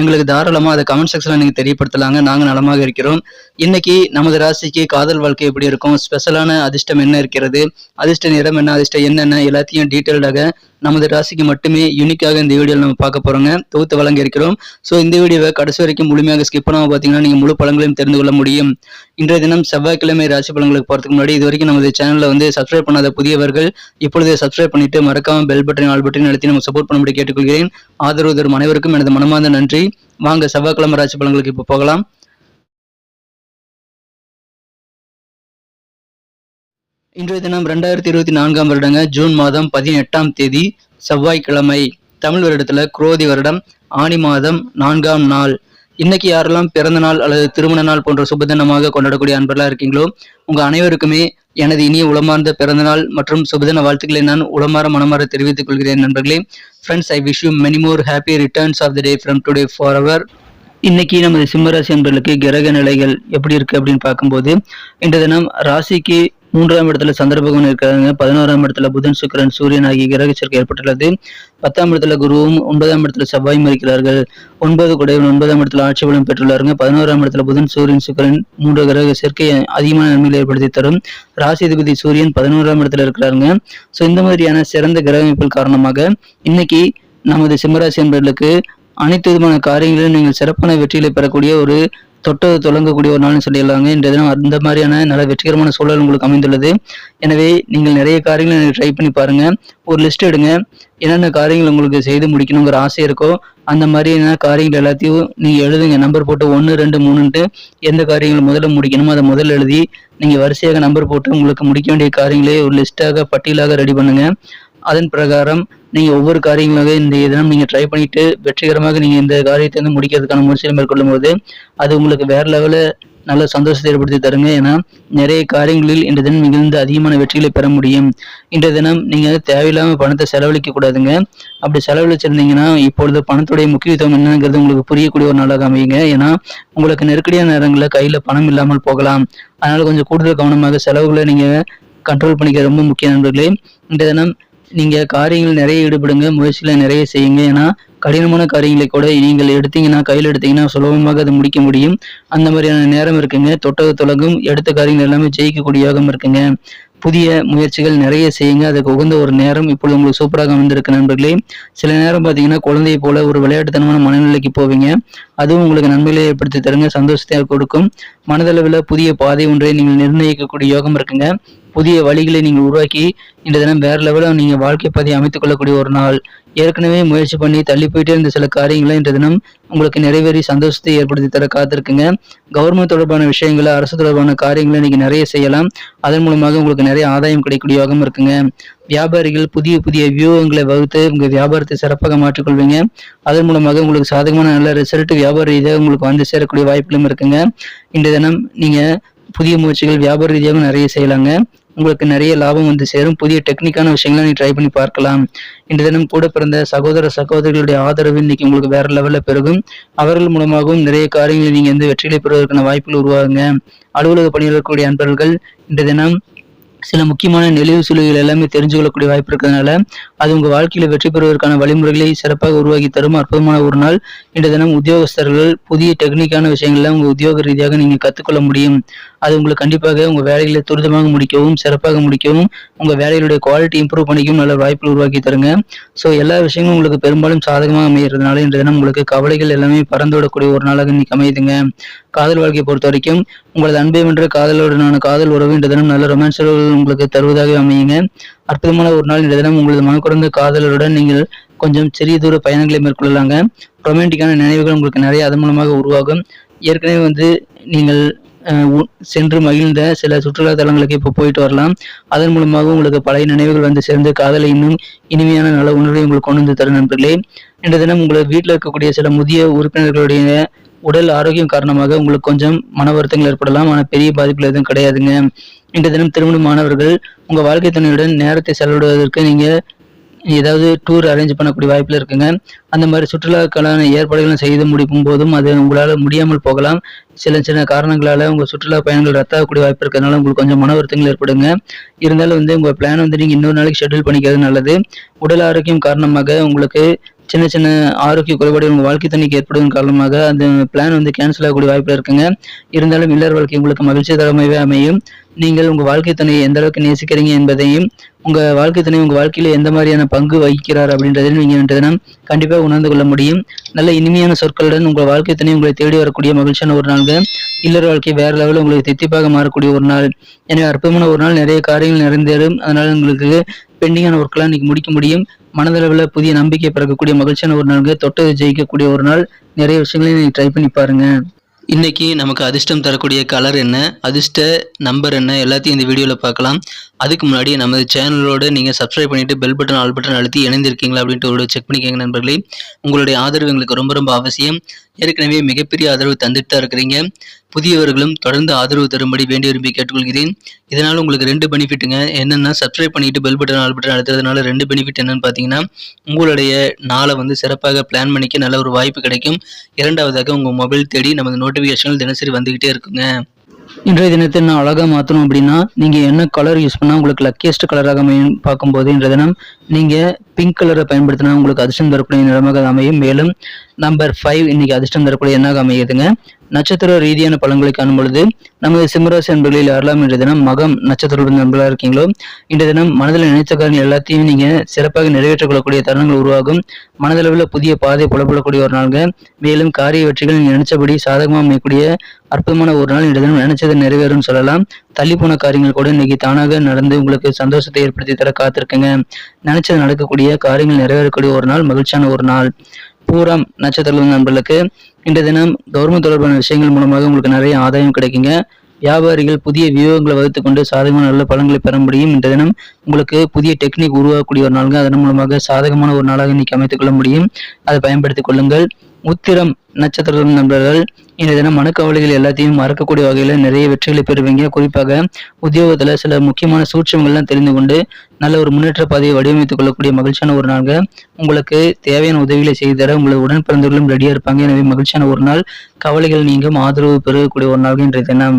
எங்களுக்கு தாராளமாக அதை கமெண்ட் செக்ஷனில் நீங்கள் தெரியப்படுத்தலாங்க. நாங்கள் நலமாக இருக்கிறோம். இன்னைக்கு நமது ராசிக்கு காதல் வாழ்க்கை எப்படி இருக்கும்? ஸ்பெஷலான அதிர்ஷ்டம் என்ன இருக்கிறது? அதிர்ஷ்ட நிறம் என்ன? அதிர்ஷ்டம் என்னென்ன எல்லாத்தையும் டீட்டெயில்டாக நமது ராசிக்கு மட்டுமே யூனிக்காக இந்த வீடியோவில் நம்ம பார்க்க போகிறோங்க தொகுத்து வழங்க இருக்கிறோம். ஸோ இந்த வீடியோவை கடைசி வரைக்கும் முழுமையாக ஸ்கிப் பண்ணாமல் பார்த்தீங்கன்னா நீங்கள் முழு பழங்களையும் தெரிந்து கொள்ள முடியும். இன்றைய தினம் செவ்வாய்க்கிழமை ராசி பலன்களுக்கு போகிறதுக்கு முன்னாடி இது வரைக்கும் நமது சேனலில் வந்து சப்ஸ்கிரைப் பண்ணாத புதியவர்கள் இப்பொழுதே சப்ஸ்கிரைப் பண்ணிட்டு மறக்காமல் பெல் பட்டன் ஆல் பட்டன் நடத்தி நம்ம சப்போர்ட் பண்ணும்படி கேட்டுக்கொள்கிறேன். ஆதரவு தரும் அனைவருக்கும் எனது மனமார்ந்த நன்றி. வாங்க செவ்வாய்க்கிழமை ராசி பலன்களுக்கு இப்போ போகலாம். இன்றைய தினம் ரெண்டாயிரத்தி இருபத்தி நான்காம் வருடங்க ஜூன் மாதம் பதினெட்டாம் தேதி செவ்வாய்க்கிழமை. தமிழ் வருடத்துல குரோதி வருடம் ஆனி மாதம் நான்காம் நாள். இன்னைக்கு யாரெல்லாம் பிறந்த நாள் அல்லது திருமண நாள் போன்ற சுபதினமாக கொண்டாடக்கூடிய அன்பர்களாக இருக்கீங்களோ உங்க அனைவருக்குமே எனது இனிய உளமார்ந்த பிறந்த நாள் மற்றும் சுபதின வாழ்த்துக்களை நான் உளமாற மனமாற தெரிவித்துக் கொள்கிறேன் நண்பர்களே. Friends I wish you many more happy returns of the day from today for our இன்னைக்கு நமது சிம்மராசி என்பர்களுக்கு கிரக நிலைகள் எப்படி இருக்கு அப்படின்னு பார்க்கும்போது இன்றைய தினம் ராசிக்கு மூன்றாம் இடத்துல சந்திர பகவான் இருக்கிறாங்க பதினோராம் இடத்துல புதன் சுக்கரன் சூரியன் ஆகிய கிரக சேர்க்கை ஏற்பட்டுள்ளது. பத்தாம் இடத்துல குருவும் ஒன்பதாம் இடத்துல செவ்வாயும் இருக்கிறார்கள். ஒன்பது குடைவன் ஒன்பதாம் இடத்துல ஆட்சி பலம் பெற்றுள்ளாருங்க. பதினோராம் இடத்துல புதன் சூரியன் சுக்கரன் மூன்று கிரக சேர்க்கை அதிகமான நன்மைகளை ஏற்படுத்தி தரும். ராசிதிபதி சூரியன் பதினோராம் இடத்துல இருக்கிறாருங்க. ஸோ இந்த மாதிரியான சிறந்த கிரக அமைப்புகள் காரணமாக இன்னைக்கு நமது சிம்மராசி என்பவர்களுக்கு அனைத்து விதமான காரியங்களிலும் நீங்கள் சிறப்பான வெற்றிகளை பெறக்கூடிய ஒரு தொட்டு தொடங்கக்கூடிய ஒரு நாள்னு சொல்லிடுவாங்க இன்றைய தினம் அந்த மாதிரியான நல்ல வெற்றிகரமான சூழல் உங்களுக்கு அமைந்துள்ளது. எனவே நீங்கள் நிறைய காரியங்களை நீங்கள் ட்ரை பண்ணி பாருங்க. ஒரு லிஸ்ட் எடுங்க. என்னென்ன காரியங்கள் உங்களுக்கு செய்து முடிக்கணுங்கிற ஆசை இருக்கோ அந்த மாதிரியான காரியங்கள் எல்லாத்தையும் நீங்கள் எழுதுங்க. நம்பர் போட்டு ஒன்று ரெண்டு மூணுன்ட்டு எந்த காரியங்கள் முதல்ல முடிக்கணுமோ அதை முதல்ல எழுதி நீங்கள் வரிசையாக நம்பர் போட்டு உங்களுக்கு முடிக்க வேண்டிய காரியங்களே ஒரு லிஸ்ட்டாக பட்டியலாக ரெடி பண்ணுங்க. அதன் பிரகாரம் நீங்கள் ஒவ்வொரு காரியங்களாக இந்த தினம் நீங்கள் ட்ரை பண்ணிட்டு வெற்றிகரமாக நீங்கள் இந்த காரியத்தை வந்து முடிக்கிறதுக்கான முயற்சியை மேற்கொள்ளும் போது அது உங்களுக்கு வேற லெவலில் நல்ல சந்தோஷத்தை ஏற்படுத்தி தருங்க. ஏன்னா நிறைய காரியங்களில் இன்றைய தினம் மிகுந்த அதிகமான வெற்றிகளை பெற முடியும். இன்றைய தினம் நீங்கள் தேவையில்லாமல் பணத்தை செலவழிக்க கூடாதுங்க. அப்படி செலவழிச்சிருந்தீங்கன்னா இப்பொழுது பணத்துடைய முக்கியத்துவம் என்னங்கிறது உங்களுக்கு புரியக்கூடிய ஒரு நாளாக அமையுங்க. ஏன்னா உங்களுக்கு நெருக்கடியான நேரங்களில் கையில் பணம் இல்லாமல் போகலாம். அதனால் கொஞ்சம் கூடுதல் கவனமாக செலவுகளை நீங்கள் கண்ட்ரோல் பண்ணிக்க ரொம்ப முக்கிய நண்பர்களே. இன்றைய தினம் நீங்க காரியங்கள் நிறைய ஈடுபடுங்க முயற்சிகளை நிறைய செய்யுங்க. ஏன்னா கடினமான காரியங்களை கூட நீங்கள் எடுத்தீங்கன்னா கையில் எடுத்தீங்கன்னா சுலபமாக அதை முடிக்க முடியும். அந்த மாதிரியான நேரம் இருக்குங்க. தொட்டது தொடங்கும் எடுத்த காரியங்கள் எல்லாமே ஜெயிக்கக்கூடிய யோகம் இருக்குங்க. புதிய முயற்சிகள் நிறைய செய்யுங்க. அதுக்கு உகந்த ஒரு நேரம் இப்பொழுது உங்களுக்கு சூப்பராக அமைந்திருக்கு நண்பர்களே. சில நேரம் பார்த்தீங்கன்னா குழந்தையை போல ஒரு விளையாட்டுத்தனமான மனநிலைக்கு போவீங்க. அதுவும் உங்களுக்கு நன்மைகளை ஏற்படுத்தி தருங்க சந்தோஷத்தை கொடுக்கும். மனதளவில் புதிய பாதை ஒன்றை நீங்கள் நிர்ணயிக்கக்கூடிய யோகம் இருக்குங்க. புதிய வழிகளை நீங்கள் உருவாக்கி இந்த தினம் வேற லெவலில் நீங்கள் வாழ்க்கை பாதையை அமைத்துக் கொள்ளக்கூடிய ஒரு நாள். ஏற்கனவே முயற்சி பண்ணி தள்ளி போயிட்டே இருந்த சில காரியங்களை இன்ற தினம் உங்களுக்கு நிறைவேறி சந்தோஷத்தை ஏற்படுத்தி தர காத்திருக்குங்க. கவர்மெண்ட் தொடர்பான விஷயங்களை அரசு தொடர்பான காரியங்களை நீங்கள் நிறைய செய்யலாம். அதன் மூலமாக உங்களுக்கு நிறைய ஆதாயம் கிடைக்கக்கூடிய யோகம் இருக்குங்க. வியாபாரிகள் புதிய புதிய வியூகங்களை வகுத்து உங்கள் வியாபாரத்தை சிறப்பாக மாற்றிக்கொள்வீங்க. அதன் மூலமாக உங்களுக்கு சாதகமான நல்ல ரிசல்ட் வியாபார ரீதியாக உங்களுக்கு வந்து சேரக்கூடிய வாய்ப்புகளும் இருக்குங்க. இந்த தினம் நீங்கள் புதிய முயற்சிகள் வியாபார ரீதியாக நிறைய செய்யலாங்க. உங்களுக்கு நிறைய லாபம் வந்து சேரும். புதிய டெக்னிக்கான விஷயங்களை நீ ட்ரை பண்ணி பார்க்கலாம். இன்று தினம் கூட பிறந்த சகோதர சகோதரிகளுடைய ஆதரவு இன்னைக்கு உங்களுக்கு வேற லெவலில் பெருகும். அவர்கள் மூலமாகவும் நிறைய காரியங்களை நீங்கள் வந்து வெற்றிகளை பெறுவதற்கான வாய்ப்புகள் உருவாகுங்க. அலுவலக பணியில் இருக்கக்கூடிய அன்பர்கள் இன்று தினம் சில முக்கியமான நெளிவு சூழல்கள் எல்லாமே தெரிஞ்சு கொள்ளக்கூடிய வாய்ப்பு இருக்கிறதுனால அது உங்க வாழ்க்கையில வெற்றி பெறுவதற்கான வழிமுறைகளை சிறப்பாக உருவாக்கி தரும். அற்புதமான ஒரு நாள். இன்று தினம் உத்தியோகஸ்தர்கள் புதிய டெக்னிக்கான விஷயங்களை உங்க உத்தியோக ரீதியாக நீங்க கத்துக்கொள்ள முடியும். அது உங்களுக்கு கண்டிப்பாக உங்க வேலைகளை துரிதமாக முடிக்கவும் சிறப்பாக முடிக்கவும் உங்க வேலைகளுடைய குவாலிட்டி இம்ப்ரூவ் பண்ணிக்கவும் நல்ல வாய்ப்புகள் உருவாக்கி தருங்க. ஸோ எல்லா விஷயங்களும் உங்களுக்கு பெரும்பாலும் சாதகமாக அமைகிறதுனால இன்று தினம் உங்களுக்கு கவலைகள் எல்லாமே பறந்துவிடக்கூடிய ஒரு நாளாக இன்னைக்கு அமையுதுங்க. காதல் வாழ்க்கையை பொறுத்த வரைக்கும் உங்களது அன்பை வென்ற காதலுடனான காதல் உறவு இன்று தினம் நல்ல ரொமான்ஸ் உங்களுக்கு தருவதாக அமையுங்க. அற்புதமான ஒரு நாள் இந்த தினம் உங்களது மனக்குறந்த காதலருடன் நீங்கள் கொஞ்சம் சிறிய தூர பயணங்களை மேற்கொள்ளலாங்க. ரொமான்டிக்கான நினைவுகள் உங்களுக்கு நிறைய அதன் மூலமாக உருவாகும். ஏற்கனவே வந்து நீங்கள் சென்று மகிழ்ந்த சில சுற்றுலா தலங்களுக்கு இப்போ போயிட்டு வரலாம். அதன் மூலமாக உங்களுக்கு பழைய நினைவுகள் வந்து சேர்ந்து காதலை இன்னும் இனிமையான நல்ல உணர்வை உங்களுக்கு கொண்டு வந்து தரும் நண்பர்களே. இன்று தினம் உங்களுக்கு வீட்டில் இருக்கக்கூடிய சில முதிய உறுப்பினர்களுடைய உடல் ஆரோக்கியம் காரணமாக உங்களுக்கு கொஞ்சம் மன வருத்தங்கள் ஏற்படலாம். ஆனால் பெரிய பாதிப்புகள் எதுவும் கிடையாதுங்க. இன்று தினம் திருமணமானவர்கள் உங்கள் வாழ்க்கை துணையுடன் நேரத்தை செலவிடுவதற்கு நீங்கள் ஏதாவது டூர் அரேஞ்ச் பண்ணக்கூடிய வாய்ப்பில் இருக்குங்க. அந்த மாதிரி சுற்றுலாக்கான ஏற்பாடுகளும் செய்து முடிக்கும் போதும் அது உங்களால் முடியாமல் போகலாம். சில சின்ன காரணங்களால் உங்கள் சுற்றுலா பயணங்கள் ரத்தாகக்கூடிய வாய்ப்பு இருக்கிறதுனால உங்களுக்கு கொஞ்சம் மன வருத்தங்கள் ஏற்படுங்க. இருந்தாலும் வந்து உங்கள் பிளான் வந்து நீங்கள் இன்னொரு நாளைக்கு ஷெட்யூல் பண்ணிக்கிறது நல்லது. உடல் ஆரோக்கியம் காரணமாக உங்களுக்கு சின்ன சின்ன ஆரோக்கிய குறைபாடு உங்கள் வாழ்க்கை தண்ணிக்கு ஏற்படுவதன் காரணமாக அந்த பிளான் வந்து கேன்சல் ஆகக்கூடிய வாய்ப்பில் இருக்குங்க. இருந்தாலும் இல்லற வாழ்க்கை உங்களுக்கு மகிழ்ச்சி தரமாகவே அமையும். நீங்கள் உங்கள் வாழ்க்கை துணையை எந்த அளவுக்கு நேசிக்கிறீங்க என்பதையும் உங்கள் வாழ்க்கை துணை உங்கள் வாழ்க்கையில் எந்த மாதிரியான பங்கு வகிக்கிறார் அப்படின்றதையும் நீங்கள் இன்றைய கண்டிப்பாக உணர்ந்து கொள்ள முடியும். நல்ல இனிமையான சொற்களுடன் உங்கள் வாழ்க்கை துணை உங்களை தேடி வரக்கூடிய மகிழ்ச்சியான ஒரு நாள்ங்க. இல்லற வாழ்க்கை வேற லெவலில் உங்களுக்கு தித்திப்பாக மாறக்கூடிய ஒரு நாள். எனவே அற்புதமான ஒரு நாள். நிறைய காரியங்கள் நிறைந்தேறும். அதனால உங்களுக்கு பெண்டிங்கான ஒர்க்கெல்லாம் இன்னைக்கு முடிக்க முடியும். மனதளவில் புதிய நம்பிக்கை பிறக்கக்கூடிய மகிழ்ச்சியான ஒரு நாளுங்க. தொட்டது ஜெயிக்கக்கூடிய ஒரு நாள். நிறைய விஷயங்களையும் நீங்கள் ட்ரை பண்ணி பாருங்கள் இன்னைக்கு நமக்கு அதிர்ஷ்டம் தரக்கூடிய கலர் என்ன? அதிர்ஷ்ட நம்பர் என்ன? எல்லாத்தையும் இந்த வீடியோவில் பார்க்கலாம். அதுக்கு முன்னாடி நமது சேனலோடு நீங்கள் சப்ஸ்கிரைப் பண்ணிட்டு பெல் பட்டன் ஆல் பட்டன் அழுத்தி இணைந்திருக்கீங்களா அப்படின்ட்டு ஒரு செக் பண்ணிக்கோங்க நண்பர்களே. உங்களுடைய ஆதரவு எங்களுக்கு ரொம்ப ரொம்ப அவசியம். ஏற்கனவே மிகப்பெரிய ஆதரவு தந்துட்டு தான் இருக்கிறீங்க. புதியவர்களும் தொடர்ந்து ஆதரவு தரும்படி வேண்டி விரும்பி கேட்டுக்கொள்கிறேன். இதனால் உங்களுக்கு ரெண்டு பெனிஃபிட்டுங்க என்னென்னா சப்ஸ்கிரைப் பண்ணிட்டு பெல் பட்டன் ஆல் பட்டன் அழுத்துறதுனால ரெண்டு பெனிஃபிட் என்னன்னு பார்த்தீங்கன்னா உங்களுடைய நாளை வந்து சிறப்பாக பிளான் பண்ணிக்க நல்ல ஒரு வாய்ப்பு கிடைக்கும். இரண்டாவதாக உங்கள் மொபைல் தேடி நமது நோட்டிஃபிகேஷன்கள் தினசரி வந்துக்கிட்டே இருக்குங்க. இன்றைய தினத்தை நான் அழகாக மாற்றணும் அப்படின்னா நீங்கள் என்ன கலர் யூஸ் பண்ணால் உங்களுக்கு லக்கியஸ்ட் கலராக அமையும் பார்க்கும்போது இன்றைய தினம் நீங்கள் பிங்க் கலரை பயன்படுத்தினா உங்களுக்கு அதிர்ஷ்டம் தரக்கூடிய நிறமாக அமையும். மேலும் நம்பர் ஃபைவ் இன்னைக்கு அதிர்ஷ்டம் தரக்கூடிய எண்ணாக அமையுதுங்க. நட்சத்திர ரீதியான பலன்களை காணும் பொழுது நமது சிம்மராசி அன்பர்களில் யாரெல்லாம் இன்றைய தினம் மகம் நட்சத்திர நண்பர்களாக இருக்கீங்களோ இன்றைய தினம் மனதில் நினைத்த காரியங்கள் எல்லாத்தையும் நீங்கள் சிறப்பாக நிறைவேற்றிக் கொள்ளக்கூடிய தருணங்கள் உருவாகும். மனதளவில் புதிய பாதை புலப்படக்கூடிய ஒரு நாள்கள் மேலும் காரிய வெற்றிகள் நீங்கள் நினைச்சபடி சாதகமாக அமையக்கூடிய அற்புதமான ஒரு நாள் இன்றைய தினம் நினைச்சது நிறைவேறும் சொல்லலாம். தள்ளி போன காரியங்கள் கூட இன்னைக்கு தானாக நடந்து உங்களுக்கு சந்தோஷத்தை ஏற்படுத்தி தர காத்திருக்குங்க. நினைச்சது நடக்கக்கூடிய காரியங்கள் நிறைவேறக்கூடிய ஒரு நாள் மகிழ்ச்சியான ஒரு நாள். பூரம் நட்சத்திர நண்பர்களுக்கு இன்றைய தினம் கவர்மெண்ட் தொடர்பான விஷயங்கள் மூலமாக உங்களுக்கு நிறைய ஆதாயம் கிடைக்குங்க. வியாபாரிகள் புதிய வியூகங்களை வகுத்து கொண்டு சாதகமான நல்ல பலன்களை பெற முடியும். இன்றைய தினம் உங்களுக்கு புதிய டெக்னிக் உருவாக்கக்கூடிய ஒரு நாளுங்க. அதன் மூலமாக சாதகமான ஒரு நாளாக இன்னைக்கு அமைத்துக் கொள்ள முடியும். அதை பயன்படுத்திக் கொள்ளுங்கள். உத்திரம் நட்சத்திரம் நண்பர்கள் இன்றைய தினம் மனக்கவலைகள் எல்லாத்தையும் மறக்கக்கூடிய வகையில் நிறைய வெற்றிகளை பெறுவீங்க. குறிப்பாக உத்தியோகத்தில் சில முக்கியமான சூட்சங்கள்லாம் தெரிந்து கொண்டு நல்ல ஒரு முன்னேற்ற பாதையை வடிவமைத்துக் கொள்ளக்கூடிய மகிழ்ச்சியான ஒரு நாள்ங்க. உங்களுக்கு தேவையான உதவிகளை செய்து தர உங்களது உடன் பிறந்தவர்களும் ரெடியாக இருப்பாங்க. எனவே மகிழ்ச்சியான ஒரு நாள். கவலைகள் நீங்கும் ஆதரவு பெறக்கூடிய ஒரு நாள் இன்றைய தினம்.